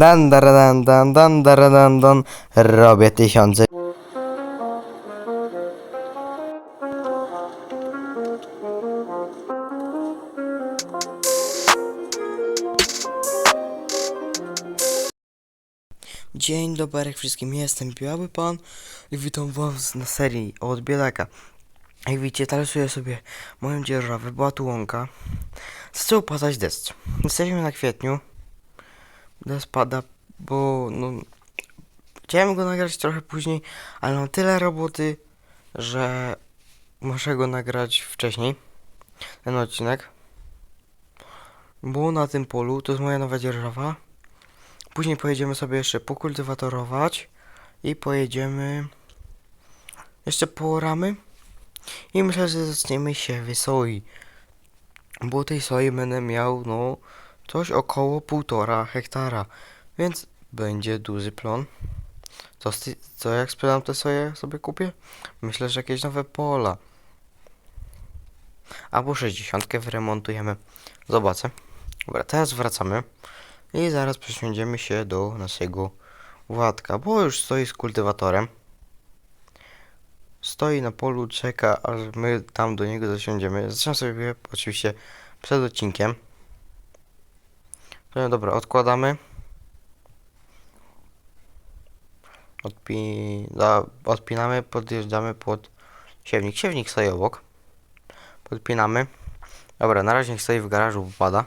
Dan, dan, dan, dan, dan, dan, dan. Robię tysiące. Dzień dobry wszystkim, jestem Biały Pan i witam was na serii od Bielaka. Jak widzicie, tarysuję sobie moją dzierżawę, była tu łąka. Zaczął padać deszcz. Jesteśmy na kwietniu. Deszcz pada, bo no... Chciałem go nagrać trochę później, ale mam tyle roboty, że muszę go nagrać wcześniej. Ten odcinek. Bo na tym polu, to jest moja nowa dzierżawa. Później pojedziemy sobie jeszcze pokultywatorować i pojedziemy jeszcze po ramy i myślę, że zaczniemy siewy soi. Bo tej soi będę miał no coś około półtora hektara, więc będzie duży plon. Co, co jak sprzedam te sobie kupię? Myślę, że jakieś nowe pola. Albo 60 wyremontujemy. Zobaczę. Dobra, teraz wracamy. I zaraz przesiądziemy się do naszego Władka, bo już stoi z kultywatorem. Stoi na polu, czeka, aż my tam do niego zasiądziemy. Zaczynam sobie oczywiście przed odcinkiem. No dobra, odkładamy. Odpi... da, odpinamy, podjeżdżamy pod siewnik. Siewnik stoi obok. Podpinamy. Dobra, na razie niech stoi w garażu, wypada.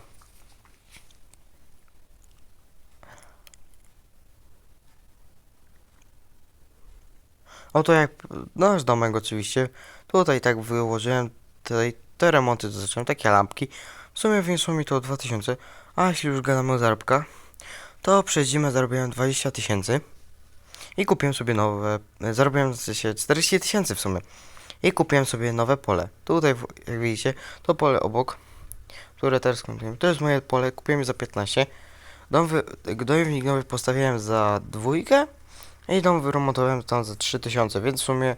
Oto jak nasz domek oczywiście. Tutaj tak wyłożyłem tutaj te remonty to zacząłem, takie lampki. W sumie wyniosło mi to 2000. A jeśli już gadamy o zarobkach, to przez zimę zarobiłem 20 tysięcy. I kupiłem sobie nowe, zarobiłem sensie 40 tysięcy w sumie. I kupiłem sobie nowe pole. Tutaj, jak widzicie, to pole obok, które teraz kończymy. To jest moje pole, kupiłem je za 15. Dom wy, dojownik nowy postawiłem za dwójkę. I dom wyremontowałem tam za 3000, więc w sumie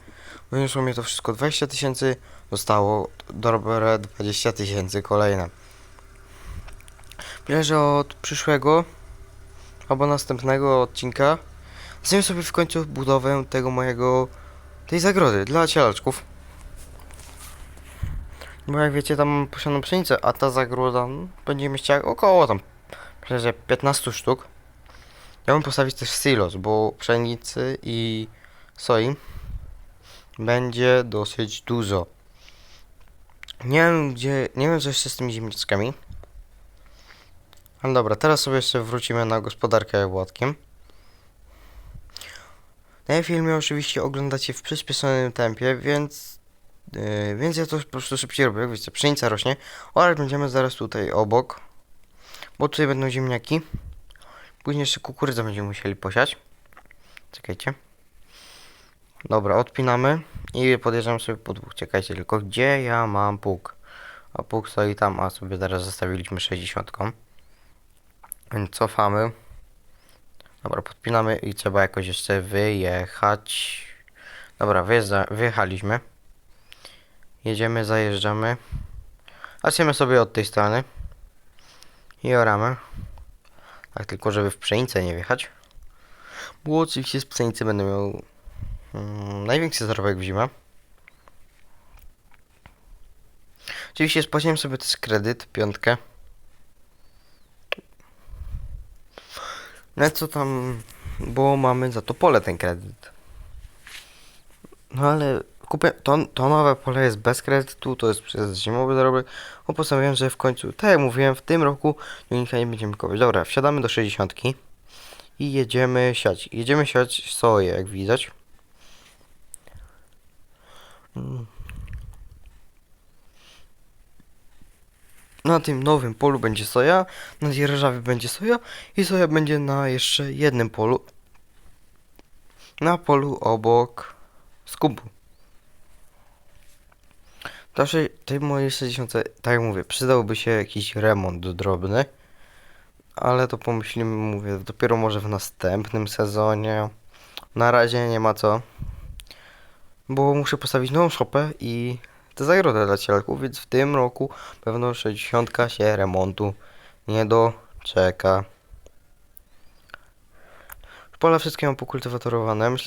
wyniosło mi to wszystko 20 tysięcy, zostało dobre 20 tysięcy kolejne. Że od przyszłego albo następnego odcinka zacznę sobie w końcu budowę tego mojego, tej zagrody dla cielaczków. Bo jak wiecie, tam mam posianą pszenicę, a ta zagroda no, będzie mieściła około tam, myślę, że 15 sztuk. Chciałbym postawić też silos, bo pszenicy i soi będzie dosyć dużo. Nie wiem gdzie, nie wiem co jeszcze z tymi ziemniaczkami. Ale dobra, teraz sobie jeszcze wrócimy na gospodarkę Władkiem. Ten filmie oczywiście oglądacie w przyspieszonym tempie, więc yy, więc ja to po prostu szybciej robię. Jak wiecie, pszenica rośnie oraz będziemy zaraz tutaj obok, bo tutaj będą ziemniaki. Później jeszcze kukurydzę będziemy musieli posiać. Czekajcie. Dobra, odpinamy i podjeżdżam sobie po dwóch. Czekajcie tylko, gdzie ja mam pług? A pług stoi tam, a sobie teraz zostawiliśmy 60. Cofamy. Dobra, podpinamy i trzeba jakoś jeszcze wyjechać. Dobra, wyjeżdża, wyjechaliśmy. Jedziemy, zajeżdżamy. Zaczniemy sobie od tej strony. I oramy. Tak tylko, żeby w pszenicę nie wjechać. Bo oczywiście z pszenicy będę miał mm, największy zarobek w zimę. Oczywiście spłaciłem sobie też kredyt, piątkę. No co tam, bo mamy za to pole ten kredyt. No ale kupię, to, to nowe pole jest bez kredytu, to jest przez zimowy zarobek. Bo postanowiłem, że w końcu, tak jak mówiłem, w tym roku Unika nie będziemy kupować. Dobra, wsiadamy do 60 i jedziemy siać. Jedziemy siać soję, jak widać. Mm. Na tym nowym polu będzie soja, na dzierżawie będzie soja i soja będzie na jeszcze jednym polu. Na polu obok skupu. Zawsze tej mojej 60, tak jak mówię, przydałby się jakiś remont drobny. Ale to pomyślimy, mówię, dopiero może w następnym sezonie. Na razie nie ma co. Bo muszę postawić nową szopę i tę zagrodę dla cielków, więc w tym roku pewno 60 się remontu nie doczeka. Pola wszystkie mam pokultywatorowane. Myślę,